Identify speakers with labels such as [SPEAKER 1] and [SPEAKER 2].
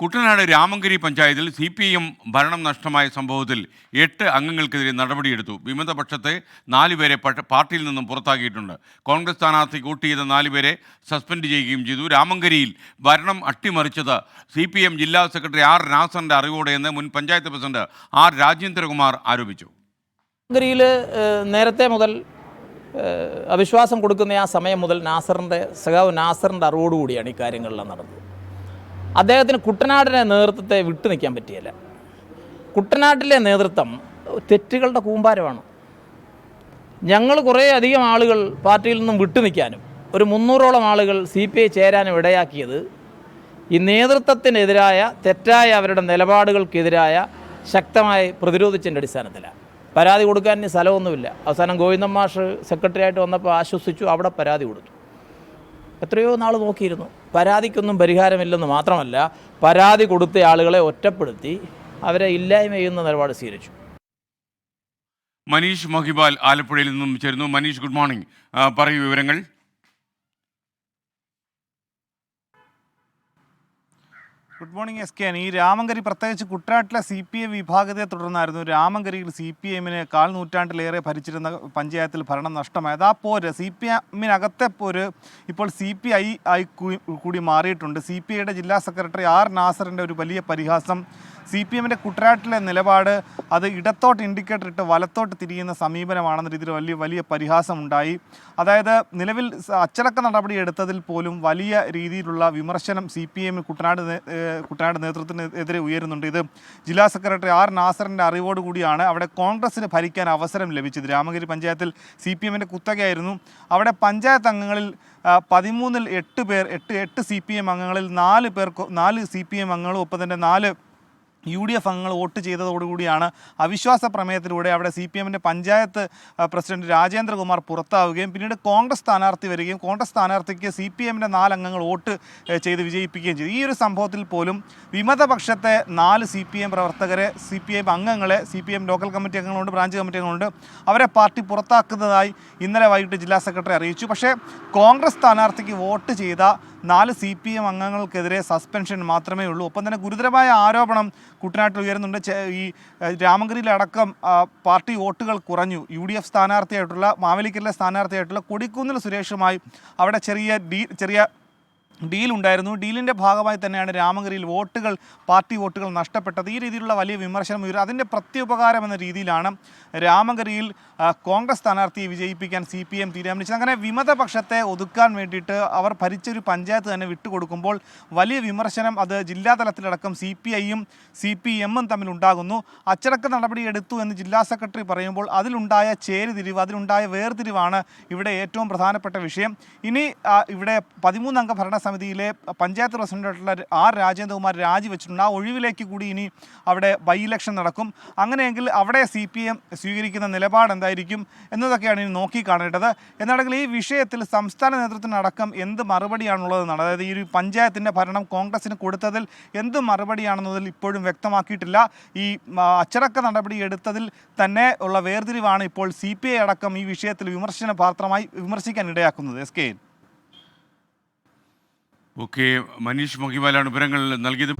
[SPEAKER 1] കുട്ടനാട് രാമങ്കരി പഞ്ചായത്തിൽ C P M ഭരണം നഷ്ടമായ സംഭവത്തിൽ എട്ട് അംഗങ്ങൾക്കെതിരെ നടപടിയെടുത്തു. വിമതപക്ഷത്തെ നാലുപേരെ പാർട്ടിയിൽ നിന്നും പുറത്താക്കിയിട്ടുണ്ട്. കോൺഗ്രസ് സ്ഥാനാർത്ഥി കൂട്ടി ചെയ്ത നാലുപേരെ സസ്പെൻഡ് ചെയ്യുകയും ചെയ്തു. രാമങ്കരിയിൽ ഭരണം അട്ടിമറിച്ചത് സി പി എം ജില്ലാ സെക്രട്ടറി ആർ നാസറിന്റെ അറിവോടെയെന്ന് മുൻ പഞ്ചായത്ത് പ്രസിഡന്റ് ആർ രാജേന്ദ്രകുമാർ ആരോപിച്ചു.
[SPEAKER 2] രാമങ്കരിയിൽ നേരത്തെ മുതൽ അവിശ്വാസം കൊടുക്കുന്ന ആ സമയം മുതൽ നാസറിന്റെ സഖാവ് നാസറിന്റെ അറിവോടുകൂടിയാണ് ഈ കാര്യങ്ങളെല്ലാം നടന്നത്. അദ്ദേഹത്തിന് കുട്ടനാടിനെ നേതൃത്വത്തെ വിട്ടു നിൽക്കാൻ പറ്റിയില്ല. കുട്ടനാട്ടിലെ നേതൃത്വം തെറ്റുകളുടെ കൂമ്പാരമാണ്. ഞങ്ങൾ കുറേ അധികം ആളുകൾ പാർട്ടിയിൽ നിന്നും വിട്ടു നിൽക്കാനും ഒരു മുന്നൂറോളം ആളുകൾ സി പി ഐ ചേരാനും ഇടയാക്കിയത് ഈ നേതൃത്വത്തിനെതിരായ തെറ്റായ അവരുടെ നിലപാടുകൾക്കെതിരായ ശക്തമായി പ്രതിരോധിച്ചതിന്റെ അടിസ്ഥാനത്തിലാണ്. പരാതി കൊടുക്കാൻ ഇനി സ്ഥലമൊന്നുമില്ല. അവസാനം ഗോവിന്ദൻ മാഷ് സെക്രട്ടറി ആയിട്ട് വന്നപ്പോൾ ആശ്വസിച്ചു അവിടെ പരാതി കൊടുത്തു. എത്രയോ നാൾ നോക്കിയിരുന്നു. പരാതിക്കൊന്നും പരിഹാരമില്ലെന്ന് മാത്രമല്ല പരാതി കൊടുത്ത ആളുകളെ ഒറ്റപ്പെടുത്തി അവരെ ഇല്ലായ്മ ചെയ്യുന്ന നിലപാട് സ്വീകരിച്ചു.
[SPEAKER 1] മനീഷ് മഹിബാൽ ആലപ്പുഴയിൽ നിന്നും ചേരുന്നു. മനീഷ് ഗുഡ് മോർണിംഗ് പറയൂ വിവരങ്ങൾ.
[SPEAKER 3] ഗുഡ് മോർണിംഗ് എസ് കെ ഈ രാമങ്കരി പ്രത്യേകിച്ച് കുട്ടനാട്ടിലെ സി പി എം വിഭാഗത്തെ തുടർന്നായിരുന്നു. രാമങ്കരിയിൽ സി പി എമ്മിന് കാൽ നൂറ്റാണ്ടിലേറെ ഭരിച്ചിരുന്ന പഞ്ചായത്തിൽ ഭരണം നഷ്ടമായത്. ആ പോര് സി പി എമ്മിനകത്തെ പോര് ഇപ്പോൾ സി പി ഐ ആയി കൂടി മാറിയിട്ടുണ്ട്. സി പി ഐയുടെ ജില്ലാ സെക്രട്ടറി ആർ നാസറിന്റെ ഒരു വലിയ പരിഹാസം സി പി എമ്മിന്റെ കുട്ടനാട്ടിലെ നിലപാട് അത് ഇടത്തോട്ട് ഇൻഡിക്കേറ്റർ ഇട്ട് വലത്തോട്ട് തിരിയുന്ന സമീപനമാണെന്ന രീതിയിൽ വലിയ വലിയ പരിഹാസമുണ്ടായി. അതായത് നിലവിൽ അച്ചടക്ക നടപടി എടുത്തതിൽ പോലും വലിയ രീതിയിലുള്ള വിമർശനം C P M Kuttanad Kuttanad നേതൃത്വത്തിനെതിരെ ഉയരുന്നുണ്ട്. ഇത് ജില്ലാ സെക്രട്ടറി ആർ നാസറിന്റെ അറിവോടുകൂടിയാണ് അവിടെ കോൺഗ്രസിന് ഭരിക്കാൻ അവസരം ലഭിച്ചത്. രാമഗിരി പഞ്ചായത്തിൽ സി പി എമ്മിന്റെ കുത്തകയായിരുന്നു. അവിടെ പഞ്ചായത്ത് അംഗങ്ങളിൽ പതിമൂന്നിൽ എട്ട് പേർ എട്ട് എട്ട് സി പി എം അംഗങ്ങളിൽ നാല് പേർ നാല് സി പി എം അംഗങ്ങളും ഒപ്പം തന്നെ നാല് യു ഡി എഫ് അംഗങ്ങൾ വോട്ട് ചെയ്തതോടുകൂടിയാണ് അവിശ്വാസ പ്രമേയത്തിലൂടെ അവിടെ സി പി എമ്മിന്റെ പഞ്ചായത്ത് പ്രസിഡന്റ് രാജേന്ദ്രകുമാർ പുറത്താവുകയും പിന്നീട് കോൺഗ്രസ് സ്ഥാനാർത്ഥി വരികയും കോൺഗ്രസ് സ്ഥാനാർത്ഥിക്ക് സി പി എമ്മിന്റെ നാലംഗങ്ങൾ വോട്ട് ചെയ്ത് വിജയിപ്പിക്കുകയും ചെയ്തു. ഈ ഒരു സംഭവത്തിൽ പോലും വിമതപക്ഷത്തെ നാല് സി പി എം പ്രവർത്തകരെ സി പി എം അംഗങ്ങളെ C P M local committee അംഗങ്ങളുണ്ട് branch committee അംഗങ്ങളുണ്ട് അവരെ പാർട്ടി പുറത്താക്കുന്നതായി ഇന്നലെ വൈകിട്ട് ജില്ലാ സെക്രട്ടറി അറിയിച്ചു. പക്ഷേ കോൺഗ്രസ് സ്ഥാനാർത്ഥിക്ക് വോട്ട് ചെയ്ത നാല് സി പി എം അംഗങ്ങൾക്കെതിരെ സസ്പെൻഷൻ മാത്രമേ ഉള്ളൂ. ഒപ്പം തന്നെ ഗുരുതരമായ ആരോപണം കുട്ടനാട്ടിൽ ഉയരുന്നുണ്ട്. ഈ രാമഗിരിയിലടക്കം പാർട്ടി വോട്ടുകൾ കുറഞ്ഞു. യു ഡി എഫ് സ്ഥാനാർത്ഥിയായിട്ടുള്ള മാവേലിക്കലിലെ സ്ഥാനാർത്ഥിയായിട്ടുള്ള കൊടിക്കുന്നിൽ സുരേഷുമായി അവിടെ ചെറിയ ഡീ ചെറിയ ഡീൽ ഉണ്ടായിരുന്നു ഡീലിന്റെ ഭാഗമായി തന്നെയാണ് രാമഗിരിയിൽ വോട്ടുകൾ പാർട്ടി വോട്ടുകൾ നഷ്ടപ്പെട്ടത്. ഈ രീതിയിലുള്ള വലിയ വിമർശനം ഉയരും അതിന്റെ പ്രത്യുപകാരം എന്ന രീതിയിലാണ് രാമഗിരിയിൽ കോൺഗ്രസ് സ്ഥാനാർത്ഥിയെ വിജയിപ്പിക്കാൻ സി പി എം തീരുമാനിച്ചത്. അങ്ങനെ വിമതപക്ഷത്തെ ഒതുക്കാൻ വേണ്ടിയിട്ട് അവർ ഭരിച്ചൊരു പഞ്ചായത്ത് തന്നെ വിട്ടുകൊടുക്കുമ്പോൾ വലിയ വിമർശനം അത് ജില്ലാതലത്തിലടക്കം സി പി ഐയും സി പി എമ്മും തമ്മിലുണ്ടാകുന്നു അച്ചടക്ക നടപടി എടുത്തു എന്ന് ജില്ലാ സെക്രട്ടറി പറയുമ്പോൾ അതിലുണ്ടായ ചേരുതിരിവ് അതിലുണ്ടായ വേർതിരിവാണ് ഇവിടെ ഏറ്റവും പ്രധാനപ്പെട്ട വിഷയം. ഇനി ഇവിടെ പതിമൂന്നംഗ ഭരണസമിതിയിലെ പഞ്ചായത്ത് പ്രസിഡന്റായിട്ടുള്ള ആർ രാജേന്ദ്രകുമാർ രാജിവെച്ചിട്ടുണ്ട് ആ ഒഴിവിലേക്ക് കൂടി ഇനി അവിടെ ബൈ ഇലക്ഷൻ നടക്കും. അങ്ങനെയെങ്കിൽ അവിടെ സി പി എം സ്വീകരിക്കുന്ന നിലപാട് എന്തായിരിക്കും എന്നതൊക്കെയാണ് ഇനി നോക്കി കാണേണ്ടത് എന്നാണെങ്കിൽ ഈ വിഷയത്തിൽ സംസ്ഥാന നേതൃത്വത്തിനടക്കം എന്ത് മറുപടിയാണുള്ളതെന്നാണ് അതായത് ഈ ഒരു പഞ്ചായത്തിന്റെ ഭരണം കോൺഗ്രസിന് കൊടുത്തതിൽ എന്ത് മറുപടിയാണെന്നതിൽ ഇപ്പോഴും വ്യക്തമാക്കിയിട്ടില്ല. ഈ അച്ചടക്ക നടപടി എടുത്തതിൽ തന്നെ ഉള്ള വേർതിരിവാണ് ഇപ്പോൾ സി അടക്കം ഈ വിഷയത്തിൽ വിമർശന പാത്രമായി വിമർശിക്കാൻ ഇടയാക്കുന്നത്. എസ് കെ
[SPEAKER 1] ഓക്കെ മനീഷ് മഹിബാലാണ് വിവരങ്ങൾ നൽകിയത്.